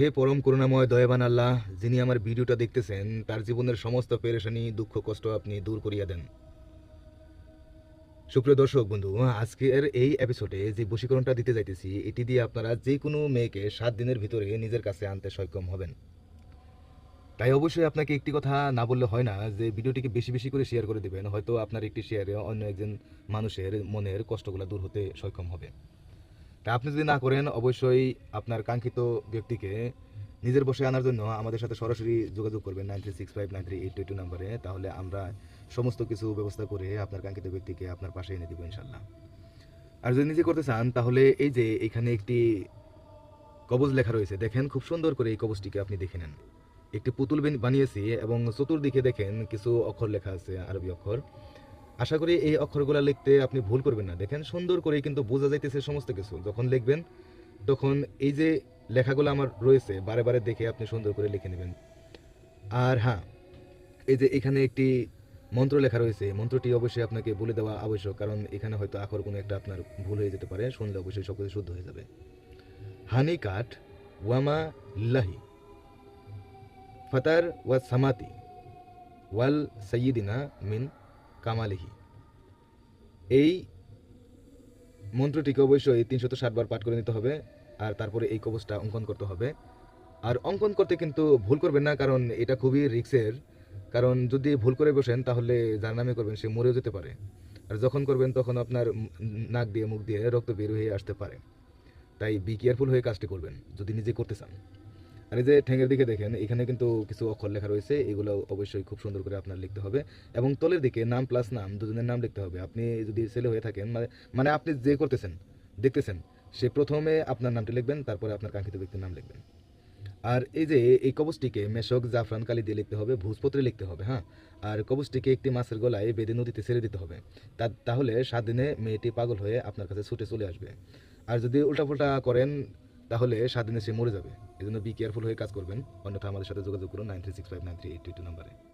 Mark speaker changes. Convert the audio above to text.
Speaker 1: হে পরম করুণাময়, দয়াবান আল্লাহ, যিনি আমার ভিডিওটা দেখতেছেন, তার জীবনের সমস্ত পেরেশানি, দুঃখ, কষ্ট আপনি দূর করিয়া দেন। সুপ্রিয় দর্শক, বন্ধু, আজকের এই এপিসোডে যে বশীকরণটা দিতে যাইতেছি, এটি দিয়ে আপনারা যে কোনো মেয়েকে সাত দিনের ভিতরে নিজের কাছে আনতে সক্ষম হবেন। তাই অবশ্যই আপনাকে একটি কথা না বললে হয় না, যে ভিডিওটিকে বেশি বেশি করে শেয়ার করে দেবেন, হয়তো আপনার একটি শেয়ারে অন্য একজন মানুষের মনের কষ্টগুলো দূর হতে সক্ষম হবে। আপনি যদি না করেন, অবশ্যই আপনার কাঙ্ক্ষিত ব্যক্তিকে নিজের বসে আনার জন্য আমাদের সাথে সরাসরি যোগাযোগ করবেন nine three six five nine three eight two নাম্বারে। তাহলে আমরা সমস্ত কিছু ব্যবস্থা করে আপনার কাঙ্ক্ষিত ব্যক্তিকে আপনার পাশে এনে দেবো ইনশাল্লাহ আর যদি নিজে করতে চান, তাহলে এই যে এখানে একটি কবজ লেখা রয়েছে, দেখেন খুব সুন্দর করে এই কবজটিকে আপনি দেখে নেন। একটি পুতুল বানি- বানিয়েছি এবং চতুর্দিকে দেখেন কিছু অক্ষর লেখা আছে, আরবি অক্ষর। আশা করি এই অক্ষরগুলো লিখতে আপনি ভুল করবেন না। দেখেন সুন্দর করে কিন্তু বোঝা যাইতেছে সমস্ত কিছু। যখন লিখবেন, তখন এই যে লেখাগুলো আমার রয়েছে, বারে বারে দেখে আপনি সুন্দর করে লিখে নেবেন। আর হ্যাঁ এই যে এখানে একটি মন্ত্র লেখা রয়েছে মন্ত্রটি অবশ্যই আপনাকে বলে দেওয়া আবশ্যক, কারণ এখানে হয়তো আখর কোনো একটা আপনার ভুল হয়ে যেতে পারে, শুনলে অবশ্যই সব কিছু শুদ্ধ হয়ে যাবে। হানি কাঠ ওয়ামা লাহি ফাতার ওয়া সামাতি, ওয়াল সৈয়দিনা মিন কামালিহি। এই মন্ত্রটিকে অবশ্যই তিনশত বার পাঠ করে নিতে হবে, আর তারপরে এই কবচটা অঙ্কন করতে হবে। আর অঙ্কন করতে কিন্তু ভুল করবেন না, কারণ এটা খুবই রিক্সের। কারণ যদি ভুল করে বসেন, তাহলে যার নামে করবেন সে মরেও যেতে পারে। আর যখন করবেন, তখন আপনার নাক দিয়ে, মুখ দিয়ে রক্ত বের হয়ে আসতে পারে। তাই বি কেয়ারফুল হয়ে কাজটি করবেন, যদি নিজে করতে চান। আর এই যে ঠ্যাঙের দিকে দেখেন, এখানে কিন্তু কিছু অক্ষর লেখা রয়েছে, এগুলো অবশ্যই খুব সুন্দর করে আপনার লিখতে হবে। এবং তলের দিকে নাম প্লাস নাম, দুজনের নাম লিখতে হবে। আপনি যদি ছেলে হয়ে থাকেন মানে মানে আপনি যে করতেছেন, দেখতেছেন, সে প্রথমে আপনার নামটি লিখবেন, তারপরে আপনার কাঙ্ক্ষিত ব্যক্তির নাম লিখবেন। আর এই যে এই কবচটিকে মেশক জাফরান কালি দিয়ে লিখতে হবে, ভূজপত্রে লিখতে হবে হ্যাঁ? আর কবচটিকে একটি মাছের গলায় বেঁধে নদীতে ছেড়ে দিতে হবে। তা, তাহলে সাত দিনে মেয়েটি পাগল হয়ে আপনার কাছে ছুটে চলে আসবে। আর যদি উল্টাপুল্টা করেন তাহলে সাত দিনে সে মরে যাবে। এই জন্য বি কেয়ারফুল হয়ে কাজ করবেন। অন্যথা আমাদের সাথে যোগাযোগ করুন nine three six five nine three eight two নাম্বারে।